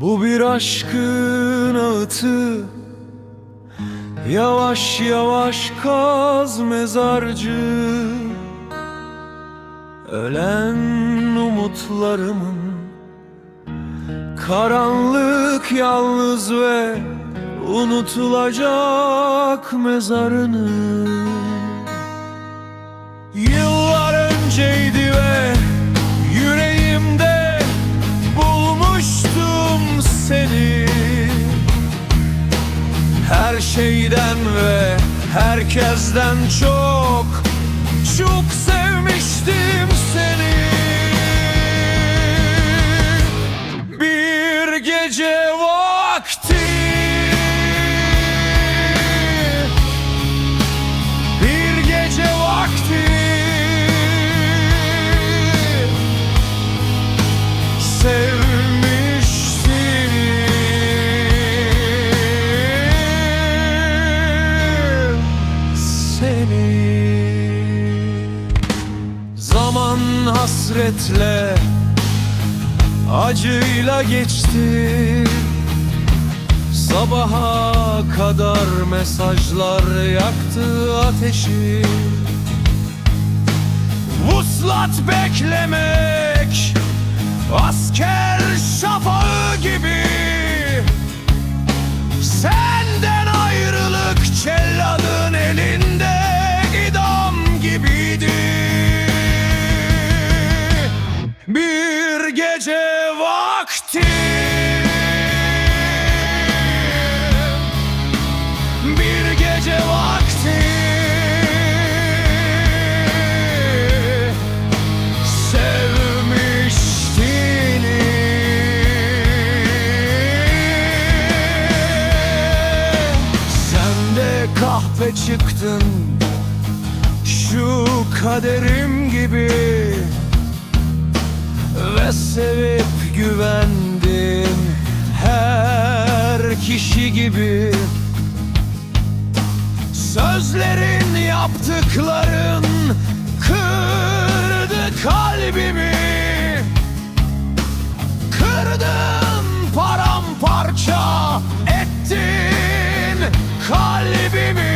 Bu bir aşkın ağıtı Yavaş yavaş kaz mezarcı. Ölen umutlarımın Karanlık yalnız ve unutulacak mezarını Her şeyden ve herkesten çok çok sevmiştim seni. Bir gece vakti Bir gece vakti. Sevmiştim seni. Zaman hasretle acıyla geçti. Sabaha kadar mesajlar yaktı ateşi. Vuslat beklemek Asker şafağı gibi Bir gece vakti. Bir gece vakti. Sevmiştin Sen de kahpe çıktın. Şu kaderim gibi sevip güvendim her kişi gibi. Sözlerin yaptıkların kırdı kalbimi. Kırdın paramparça ettin kalbimi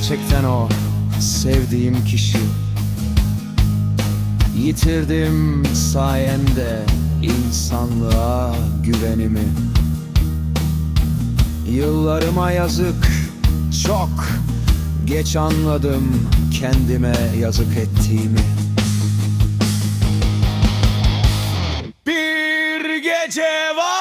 gerçekten o sevdiğim kişi. Yitirdim sayende insanlığa güvenimi. Yıllarıma yazık çok geç anladım kendime yazık ettiğimi. Bir gece vakti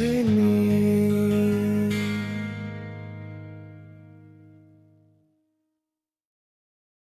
see me.